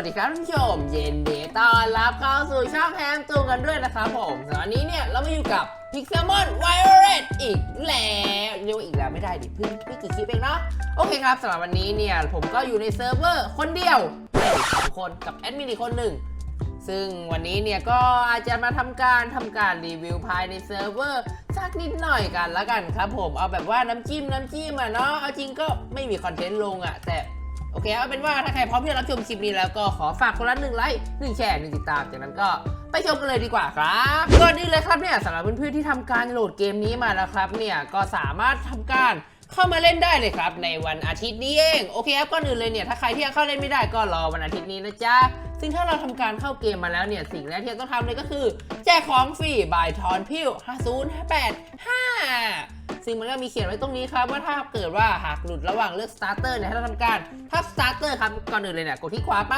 วัสดีครับท่านผู้ชม เย็นดีต้อนรับเข้าสู่ช่องแฮมตูกันด้วยนะครับผมสำหรับวันนี้เนี่ยเรามาอยู่กับ Pixelmon Violet อีกแล้วเรียกว่าอีกแล้วไม่ได้ดิเพิ่งไม่กี่คลิปเองเนาะโอเคครับสำหรับวันนี้เนี่ยผมก็อยู่ในเซิร์ฟเวอร์คนเดียวไม่สองคนกับแอดมินอีกคนหนึ่งซึ่งวันนี้เนี่ยก็อาจจะมาทำการทำการรีวิวภายในเซิร์ฟเวอร์สักนิดหน่อยกันละกันครับผมเอาแบบว่าน้ำจิ้มน้ำจิ้มอะเนาะเอาจริงก็ไม่มีคอนเทนต์ลงอะแต่ โอเคเอาเป็นว่าถ้าใครพร้อมที่จะรับชมคลิปนี้แล้วก็ขอฝากคนละหนึ่งไลค์หนึ่งแชร์หนึ่งติดตาม จากนั้นก็ไปชมกันเลยดีกว่าครับก่อนอื่นเลยครับเนี่ยสำหรับเพื่อนๆที่ทำการโหลดเกมนี้มาแล้วครับเนี่ยก็สามารถทำการเข้ามาเล่นได้เลยครับ ในวันอาทิตย์นี้เองโอเคครับก่อนอื่นเลยเนี่ยถ้าใครที่ยังเข้าเล่นไม่ได้ก็รอวันอาทิตย์นี้นะจ๊ะซึ่งถ้าเราทำการเข้าเกมมาแล้วเนี่ยสิ่งแรกที่เราต้องทำเลยก็คือ แจกของฟรีบายทอนพิว50585 ซึ่งมันก็มีเขียนไว้ตรงนี้ครับว่าถ้าเกิดว่าหากหลุดระหว่างเลือกสตาร์เตอร์เนี่ยให้เราทำการทับสตาร์เตอร์ครับก่อนอื่นเลยเนี่ยกดที่ขวาไป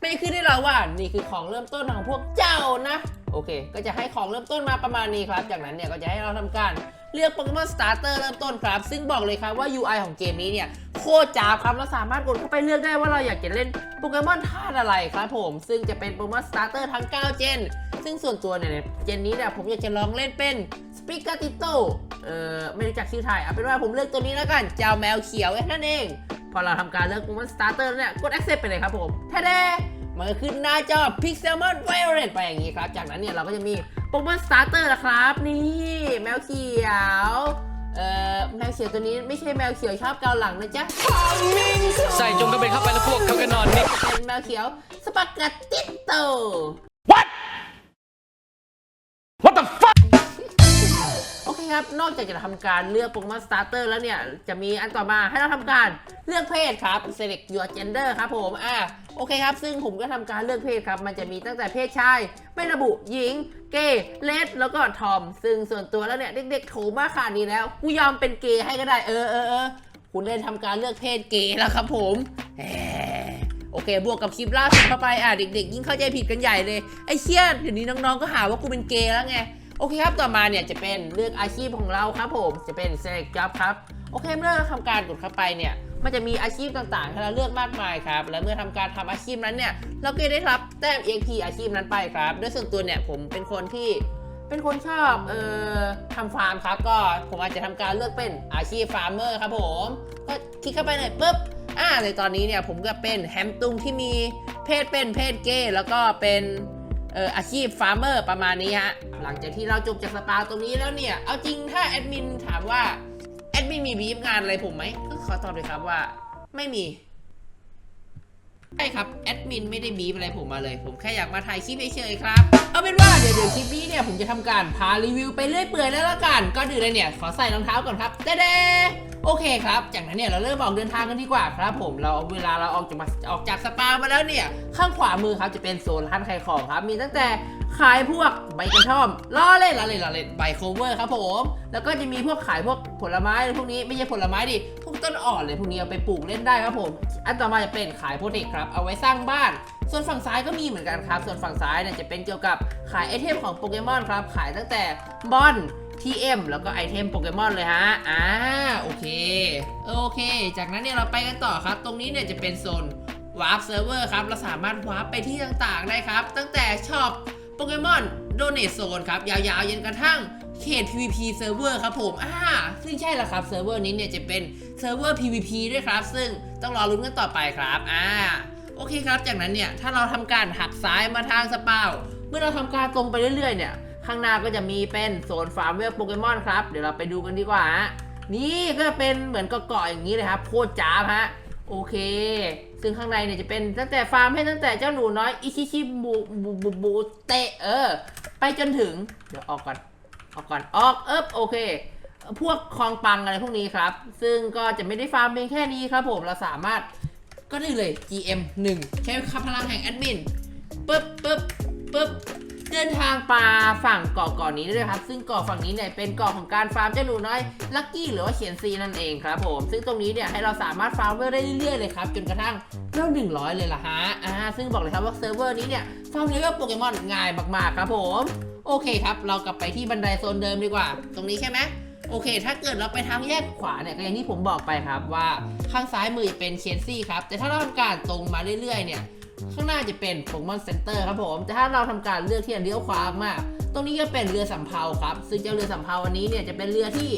ไม่ขึ้นได้เราว่านี่คือของเริ่มต้นของพวกเจ้านะ โอเค ก็จะให้ของเริ่มต้นมาประมาณนี้ครับ จากนั้นเนี่ยก็จะให้เราทำการเลือกโปเกมอนสตาร์เตอร์เริ่มต้นครับ ซึ่งบอกเลยครับว่า UI ของเกมนี้เนี่ย โคตรจ้าครับเราสามารถกดเข้าไปเลือกได้ว่าเราอยากจะเล่นโปเกมอนธาตุอะไรครับผม ซึ่งจะเป็นโปเกมอนสตาร์เตอร์ทั้ง 9 เจน ซึ่งส่วนตัวเนี่ยเจนนี้เนี่ยผมอยากจะลองเล่นเป็น ปิกาติโตเอ่อไม่รู้จักชื่อไทยเอาเป็นว่าผมเลือกตัวนี้แล้วกันเจ้าแมวเขียวแค่นั้นเอง พอเราทำการเลือกโปเกมอนสตาร์เตอร์เนี่ยกด accept ไปเลยครับผมแท้ๆมันก็ขึ้นหน้าจอ Pixelmon Violet ไปอย่างนี้ครับ จากนั้นเนี่ยเราก็จะมีโปเกมอนสตาร์เตอร์นะครับ นี่แมวเขียวเอ่อแมวเขียวตัวนี้ไม่ใช่แมวเขียวชอบเกาหลังนะจ๊ะใส่จงกระเบนเข้าไปแล้วพวกเขาก็นอนนิ่งเป็นแมวเขียวสปากาติโต What เคครับ นอกจากจะทำการเลือกโปเกมอนสตาร์เตอร์แล้วเนี่ย จะมีอันต่อมาให้เราทำการเลือกเพศครับ select your gender ครับผมอ่าโอเคครับ ซึ่งผมก็ทำการเลือกเพศครับ มันจะมีตั้งแต่เพศชาย ไม่ระบุหญิง เกย์เลสแล้วก็ทอม ซึ่งส่วนตัวแล้วเนี่ย เด็กๆโถมาขนาดนี้แล้ว กูยอมเป็นเกย์ให้ก็ได้ เออเออเออคุณได้ทำการเลือกเพศเกย์แล้วครับผมแหมโอเค บวกกับคลิปล่าสุดเข้าไป อะ เด็กๆ ยิ่งเข้าใจผิดกันใหญ่เลย ไอ้เชี่ยเดี๋ยวนี้น้องๆ ก็หาว่ากูเป็นเกย์แล้วไง โอเคครับ ต่อมาเนี่ยจะเป็นเลือกอาชีพของเราครับผมจะเป็น select job ครับโอเคเมื่อเราทำการกดเข้าไปเนี่ยมันจะมีอาชีพต่างๆให้เราเลือกมากมายครับ และเมื่อทำการทำอาชีพนั้นเนี่ยเราก็จะได้รับแต้ม EXP อาชีพนั้นไปครับด้วยส่วนตัวเนี่ยผมเป็นคนที่เป็นคนชอบเอ่อทำฟาร์มครับ ก็ผมอาจจะทำการเลือกเป็นอาชีพฟาร์มเมอร์ครับผมก็คลิกเข้าไปเลยปุ๊บอ่าในตอนนี้เนี่ยผมก็เป็นแฮมตุงที่มีเพศเป็นเพศเกย์แล้วก็เป็น เอ่ออาชีพฟาร์มเมอร์ประมาณนี้ฮะ หลังจากที่เราจบจากสปาตรงนี้แล้วเนี่ย เอาจริงถ้าแอดมินถามว่า แอดมินมีบีฟงานอะไรผมไหมก็ขอตอบเลยครับว่า ไม่มีใช่ครับ แอดมินไม่ได้บีบอะไรผมมาเลย ผมแค่อยากมาถ่ายคลิปเฉยๆครับ เอาเป็นว่าเดี๋ยวเดี๋ยวคลิปนี้เนี่ยผมจะทำการพารีวิวไปเรื่อยเปื่อยแล้วละกัน ก็ดื่นเลยเนี่ย ขอใส่รองเท้าก่อนครับเด้ โอเคครับ จากนั้นเนี่ยเราเริ่มออกเดินทางกันดีกว่าครับ ผมเราเวลาเราออกจากมาออกจากสปามาแล้วเนี่ย ข้างขวามือครับจะเป็นโซนร้านขายของครับ มีตั้งแต่ขายพวกใบกระท่อมล้อเล่นล้อเล่นล้อเล่นใบโคเวอร์ครับผม แล้วก็จะมีพวกขายพวกผลไม้พวกนี้ไม่ใช่ผลไม้ดิพวกต้นอ่อนเลยพวกนี้เอาไปปลูกเล่นได้ครับผม อันต่อมาจะเป็นขายโปรเทคครับเอาไว้สร้างบ้านส่วนฝั่งซ้ายก็มีเหมือนกันครับ ส่วนฝั่งซ้ายเนี่ยจะเป็นเกี่ยวกับขายไอเทมของโปเกมอนครับ ขายตั้งแต่บอล TM แล้วก็ไอเทมโปเกมอนเลยฮะ อ่า โอเค โอเค จากนั้นเนี่ยเราไปกันต่อครับ ตรงนี้เนี่ยจะเป็นโซนวาร์ปเซิร์ฟเวอร์ครับ เราสามารถวาร์ปไปที่ต่างๆได้ครับ ตั้งแต่ช็อปโปเกมอนโดเน t โซนครับ ยาวๆยันกระทั่งเขต PVP เซิร์ฟเวอร์ครับผม อ่า ซึ่งใช่ล้วครับเซิร์ฟเวอร์นี้เนี่ยจะเป็นเซิร์ฟเวอร์ PVP ด้วยครับ ซึ่งต้องรอลุ้นกันต่อไปครับ อ่า โอเคครับ จากนั้นเนี่ย ถ้าเราทำการหักซ้ายมาทางสปาว เมื่อเราทำการตรงไปเรื่อยๆเนี่ย ข้างหน้าก็จะมีเป็นโซนฟาร์มเวลโปเกมอนครับเดี๋ยวเราไปดูกันดีกว่าฮะนี่ก็จะเป็นเหมือนเกาะๆอย่างนี้เลยครับโคตรจ้าฮะโอเค ซึ่งข้างในเนี่ยจะเป็นตั้งแต่ฟาร์มให้ตั้งแต่เจ้าหนูน้อยอิชิชิบูบูบูบูเตเออ ไปจนถึง เดี๋ยวออกก่อน ออกก่อน ออกเอ๊บโอเค พวกคลองปังอะไรพวกนี้ครับ ซึ่งก็จะไม่ได้ฟาร์มเพียงแค่นี้ครับผม เราสามารถก็ได้เลย GM 1 ใช้พลังแห่งแอดมินปึ๊บปึ๊บ ดินทางปลาฝั่งเกาะเกาะนี้ด้วยครับ ซึ่งเกาะฝั่งนี้เนี่ยเป็นเกาะของการฟาร์มเจ้าหนูน้อยลักกี้หรือว่าเขียนซีนั่นเองครับผมซึ่งตรงนี้เนี่ยให้เราสามารถฟาร์มเวลได้เรื่อยๆเลยครับจนกระทั่งเลเวลหนึ่งร้อยเลยล่ะฮะอ่าซึ่งบอกเลยครับว่าเซิร์ฟเวอร์นี้เนี่ยฟาร์มเลเวลโปเกมอนง่ายมากๆครับผมโอเคครับ เรากลับไปที่บันไดโซนเดิมดีกว่า ตรงนี้ใช่ไหมโอเค ถ้าเกิดเราไปทางแยกขวาเนี่ยก็อย่างที่ผมบอกไปครับว่าข้างซ้ายมือเป็นเชนซี่ครับ แต่ถ้าเราทำการตรงมาเรื่อยๆเนี่ย ข้างหน้าจะเป็นโปเกมอนเซ็นเตอร์ครับผม แต่ถ้าเราทำการเลือกที่จะเลี้ยวขวามาก ตรงนี้ก็เป็นเรือสำเภาครับ ซึ่งเจ้าเรือสำเภาอันนี้เนี่ยจะเป็นเรือที่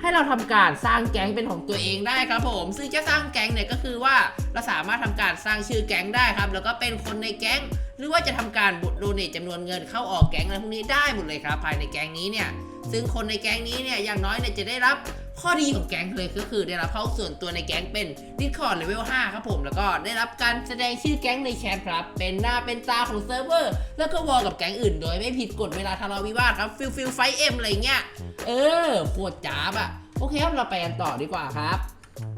ให้เราทำการสร้างแก๊งเป็นของตัวเองได้ครับผม ซึ่งจะสร้างแก๊งเนี่ยก็คือว่าเราสามารถทำการสร้างชื่อแก๊งได้ครับ แล้วก็เป็นคนในแก๊ง รือว่าจะทำการบดโดเนทจำนวนเงินเข้าออกแก๊งอะไรพวกนี้ได้หมดเลยครับ ภายในแก๊งนี้เนี่ยซึ่งคนในแก๊งนี้เนี่ยอย่างน้อยเนี่ยจะได้รับข้อดีของแก๊งเลยก็คือได้รับเข้าส่วนตัวในแก๊งเป็น Discord Level 5 ครับผม แล้วก็ได้รับการแสดงชื่อแก๊งในแชทครับ เป็นหน้าเป็นตาของเซิร์ฟเวอร์ แล้วก็วอลกับแก๊งอื่นโดยไม่ผิดกฎเวลาทะเลาะวิวาทครับฟิลฟิลไฟเอ็มอะไรเงี้ยเออโคตรจ้าบอะโอเคครับเราไปกันต่อดีกว่าครับ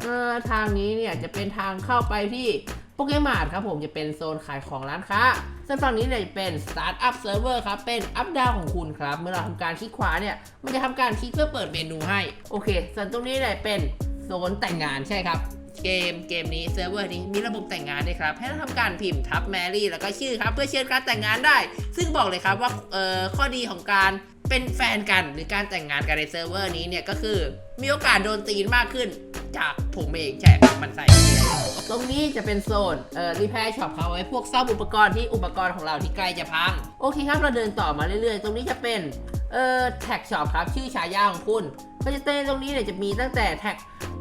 เออทางนี้เนี่ยจะเป็นทางเข้าไปที่ โปเกมอนครับผมจะเป็นโซนขายของร้านค้า ส่วนฝั่งนี้เนี่ยจะเป็น Startup Server ครับ เป็นอัพดาวของคุณครับ เมื่อเราทำการคลิกขวาเนี่ย มันจะทำการคลิกเพื่อเปิดเมนูให้ โอเค ส่วนตรงนี้เนี่ยเป็นโซนแต่งงานใช่ครับ เกมเกมนี้เซิร์ฟเวอร์นี้มีระบบแต่งงานด้วยครับ ให้เราทำการพิมพ์ทับแมรี่แล้วก็ชื่อครับ เพื่อเชิญการแต่งงานได้ ซึ่งบอกเลยครับว่าเอ่อข้อดีของการ เป็นแฟนกันหรือการแต่งงานกันในเซิร์ฟเวอร์นี้เนี่ยก็คือมีโอกาสโดนตีนมากขึ้น จากผมเองใช่มันใส่ ตรงนี้จะเป็นโซนเอ่อรีแพร์ช็อปเขาไว้พวกซ่อมอุปกรณ์ที่อุปกรณ์ของเราที่ใกล้จะพัง โอเคครับเราเดินต่อมาเรื่อยๆ ตรงนี้จะเป็นเอ่อแท็กช็อปครับชื่อฉายาของคุณก็จะเต้นตรงนี้เนี่ยจะมีตั้งแต่แท็ก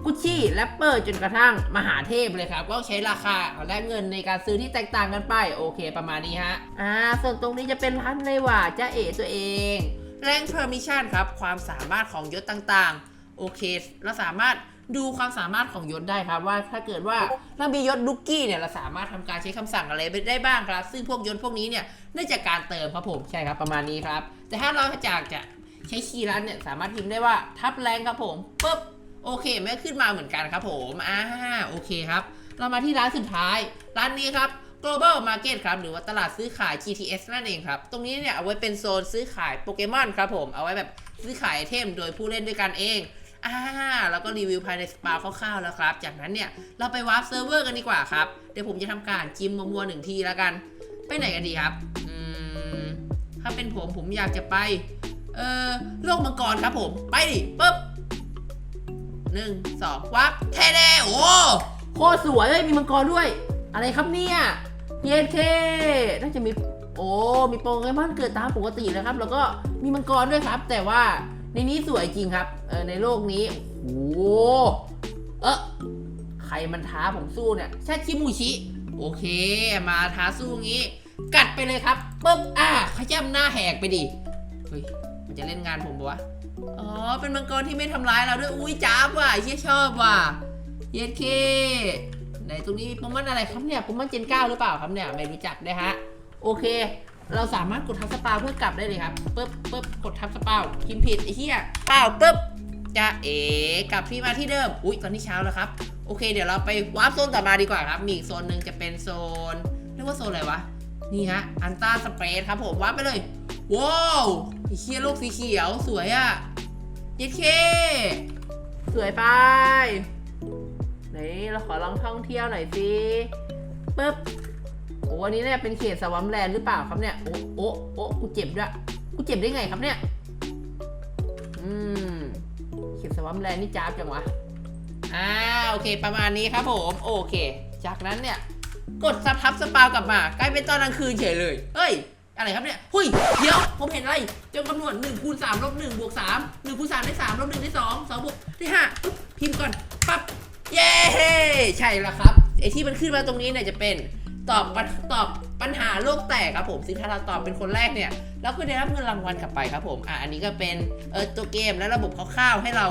กุชชี่แรปเปอร์จนกระทั่งมหาเทพเลยครับ ก็ใช้ราคาและเงินในการซื้อที่แตกต่างกันไป โอเคประมาณนี้ฮะ อ่า ส่วนตรงนี้จะเป็นร้านเลยว่าจ้าเอ๋ตัวเอง แรงเพอร์มิชันครับ ความสามารถของยศต่างๆ โอเค เราสามารถดูความสามารถของยศได้ครับว่าถ้าเกิดว่าเรามียศลุกกี้เนี่ยเราสามารถทำการใช้คำสั่งอะไรได้บ้างครับ ซึ่งพวกยศพวกนี้เนี่ยได้จากการเติมครับผมใช่ครับประมาณนี้ครับ แต่ถ้าเราจากจะใช้คีย์ร้านเนี่ยสามารถพิมพ์ได้ว่าทับแรงครับผมปุ๊บโอเคแม่ขึ้นมาเหมือนกันครับผมอ่าโอเคครับ เรามาที่ร้านสุดท้าย ร้านนี้ครับ global market ครับ หรือว่าตลาดซื้อขาย GTS นั่นเองครับ ตรงนี้เนี่ยเอาไว้เป็นโซนซื้อขายโปเกมอนครับผม เอาไว้แบบซื้อขายไอเทมโดยผู้เล่นด้วยกันเองอ่าแล้วก็รีวิวภายในสปาคร่าวๆแล้วครับ จากนั้นเนี่ยเราไปวาร์ปเซิร์ฟเวอร์กันดีกว่าครับ เดี๋ยวผมจะทำการจิ้มมัวๆหนึ่งทีแล้วกัน ไปไหนกันดีครับอืมถ้าเป็นผมผมอยากจะไป เอ่อโลกมังกรครับผม ไปดิปุ๊บหนึ่งสองวับเทเดโอ้โคตรสวยเลยมีมังกรด้วย อะไรครับเนี่ย เยนเคน่าจะมี โอ้ มีโปเกมอนเกิดตามปกตินะครับ แล้วก็มีมังกรด้วยครับ แต่ว่าในนี้สวยจริงครับ เออในโลกนี้ โอ้โหเออใครมันท้าผมสู้เนี่ยชาชิมูชิ โอเค มาท้าสู้งี้ กัดไปเลยครับปุ๊บอะขย้ำหน้าแหกไปดิ เฮ้ย มันจะเล่นงานผมปะวะ อ๋อ เป็นมังกรที่ไม่ทำร้ายเราด้วย อุ้ยจ้าบว่ะเชี่ยชอบว่ะ เย็ดเค ไหนตรงนี้มีโปเกมอนอะไรครับเนี่ยโปเกมอนเจน9หรือเปล่าครับเนี่ยไม่รู้จักนะฮะโอเค เราสามารถกดทับสปาเพื่อกลับได้เลยครับปึ๊บปึ๊บกดทับสปาพิมพ์ผิดไอ้เหี้ยเปล่าปึ๊บจะเอ๋กลับที่มาที่เดิม อุ้ยตอนนี้เช้าแล้วครับ โอเค เดี๋ยวเราไปวาร์ปโซนต่อมาดีกว่าครับ มีอีกโซนหนึ่งจะเป็นโซนเรียกว่าโซนอะไรวะ นี่ฮะ อันต้าสเปรดครับผมวาร์ปไปเลย ว้าวไอ้เหี้ยโลกสีเขียวสวยอะเย็ดเค สวยไป ไหนเราขอลองท่องเที่ยวหน่อยสิปึ๊บโอ้วันนี้เนี่ยเป็นเขตสวัมแลนด์หรือเปล่าครับเนี่ยโอ้โอ้โอ้กูเจ็บด้วยกูเจ็บได้ไงครับเนี่ยอืมเขตสวัมแลนด์นี่จ้าบจังวะอ่าโอเค ประมาณนี้ครับผมโอเค จากนั้นเนี่ย กดซับทับสปาวกลับมากลายเป็นตอนกลางคืนเฉยเลยเฮ้ยอะไรครับเนี่ยหุยเดี๋ยว ผมเห็นอะไรจงคำนวณ1คูณ3ลบ1บวก3 1คูณ3ได้3ลบ1ได้2 2บวกได้5ปุ๊บพิมพ์ก่อนปั๊บ เย้ ใช่แล้วครับไอที่มันขึ้นมาตรงนี้เนี่ยจะเป็นตอบตอบปัญหาโลกแตกครับผมซึ่งถ้าเราตอบเป็นคนแรกเนี่ยเราก็ได้รับเงินรางวัลกลับไปครับผมอะอันนี้ก็เป็นเออตัวเกมและระบบคร่าวๆให้เรา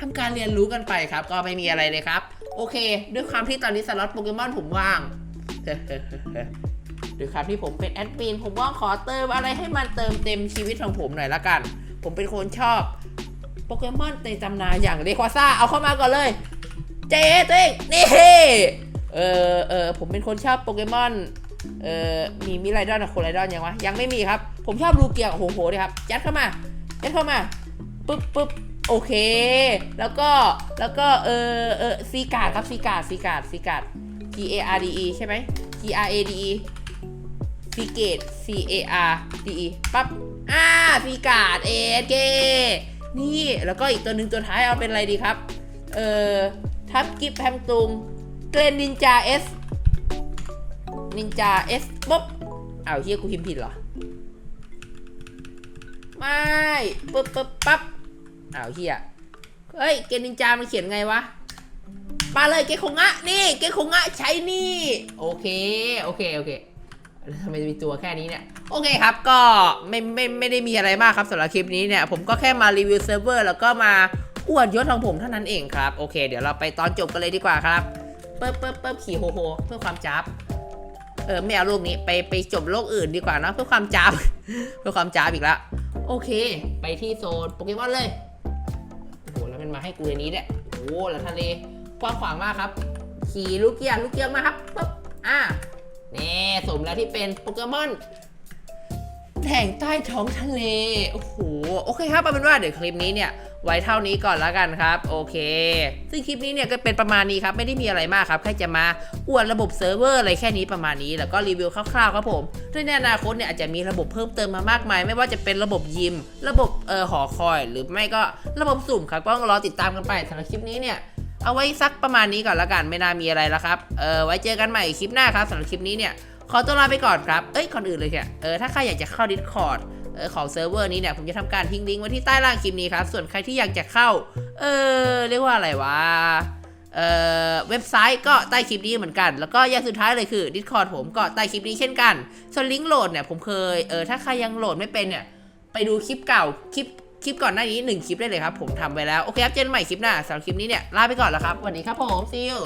ทำการเรียนรู้กันไปครับ ก็ไม่มีอะไรเลยครับ โอเค ด้วยความที่ตอนนี้สล็อตโปเกมอนผมว่างด้วยความที่ผมเป็นแอดมินผมก็ขอเติมอะไรให้มันเติมเต็มชีวิตของผมหน่อยละกัน ผมเป็นคนชอบโปเกมอนในตำนานอย่างเรควาซ่าเอาเข้ามาก่อนเลย เจ๊ตัวเองนี่เออเออผมเป็นคนชอบโปเกมอนเออมีมิไรดอนกับโคไรดอนยังวะยังไม่มีครับ ผมชอบลูเกียกับโฮโฮด้วยครับยัดเข้ามายัดเข้ามาปึ๊บปึ๊บโอเค แล้วก็แล้วก็เออเออซีการ์ดครับซีการ์ดซีการ์ดซีการ์ด G A R D E ใช่ไหม G R A D E ซีเกต C A R D E ปั๊บอ่าซีการ์ดเอเกนี่แล้วก็อีกตัวหนึ่งตัวท้ายเอาเป็นอะไรดีครับ เออ ทับกิฟแพมตุงเกรนนินจาเอสนินจาเอสปุ๊บอ้าวเฮียกูพิมพ์ผิดเหรอ ไม่ปุ๊บปุ๊บปั๊บอ้าวเฮียเฮ้ย เกมนินจามันเขียนไงวะมาเลยเกคงะนี่เกคงะใช้นี่ โอเค โอเค โอเคแล้วทำไมมีตัวแค่นี้เนี่ย โอเคครับก็ไม่ไม่ไม่ได้มีอะไรมากครับสำหรับคลิปนี้เนี่ย ผมก็แค่มารีวิวเซิร์ฟเวอร์แล้วก็มา อวดยศของผมเท่านั้นเองครับ โอเค เดี๋ยวเราไปตอนจบกันเลยดีกว่าครับเปิ๊บเปิ๊บเปิ๊บขี่โฮโฮเพื่อความจับเออไม่เอาโลกนี้ไปไปจบโลกอื่นดีกว่านะเพื่อความจับเพื่อความจับอีกแล้วโอเค ไปที่โซนโปเกมอนเลยโอ้โหแล้วมันมาให้กูในนี้เนี่ยโอ้โหแล้วทะเลกว้างขวางมากครับ ขี่ลูกเกียร์ลูกเกียร์มาครับปุ๊บอ่าแน่สมแล้วที่เป็นโปเกมอนแห่งใต้ท้องทะเล โอ้โห โอเคครับเอาเป็นว่าเดี๋ยวคลิปนี้เนี่ย ไว้เท่านี้ก่อนแล้วกันครับ โอเค ซึ่งคลิปนี้เนี่ยก็เป็นประมาณนี้ครับ ไม่ได้มีอะไรมากครับ แค่จะมาอวดระบบเซิร์ฟเวอร์อะไรแค่นี้ประมาณนี้ แล้วก็รีวิวคร่าวๆครับผมด้วยในอนาคตเนี่ยอาจจะมีระบบเพิ่มเติมมามากมาย ไม่ว่าจะเป็นระบบยิม ระบบเอ่อหอคอย หรือไม่ก็ระบบสุ่มครับก็ต้องรอติดตามกันไปสำหรับคลิปนี้เนี่ยเอาไว้สักประมาณนี้ก่อนละกันไม่น่ามีอะไรแล้วครับ เออไว้เจอกันใหม่คลิปหน้าครับสำหรับคลิปนี้เนี่ย ขอตัวลาไปก่อนครับ เอ้ยก่อนอื่นเลยเนี่ยเออถ้าใครอยากจะเข้า Discord เออ ของเซิร์ฟเวอร์นี้เนี่ยผมจะทำการทิ้งลิงก์ไว้ที่ใต้ล่างคลิปนี้ครับ ส่วนใครที่อยากจะเข้า เออเรียกว่าอะไรวะเอ่อเว็บไซต์ก็ใต้คลิปนี้เหมือนกัน แล้วก็อย่างสุดท้ายเลยคือ Discord ผมก็ใต้คลิปนี้เช่นกัน ส่วนลิงก์โหลดเนี่ยผมเคยเออถ้าใครยังโหลดไม่เป็นเนี่ยไปดูคลิปเก่าคลิปคลิปก่อนหน้านี้หนึ่งคลิปได้เลยครับ ผมทำไปแล้ว โอเคครับเจนใหม่คลิปหน้าสำหรับคลิปนี้เนี่ยลาไปก่อนแล้วครับสวัสดีครับผม see you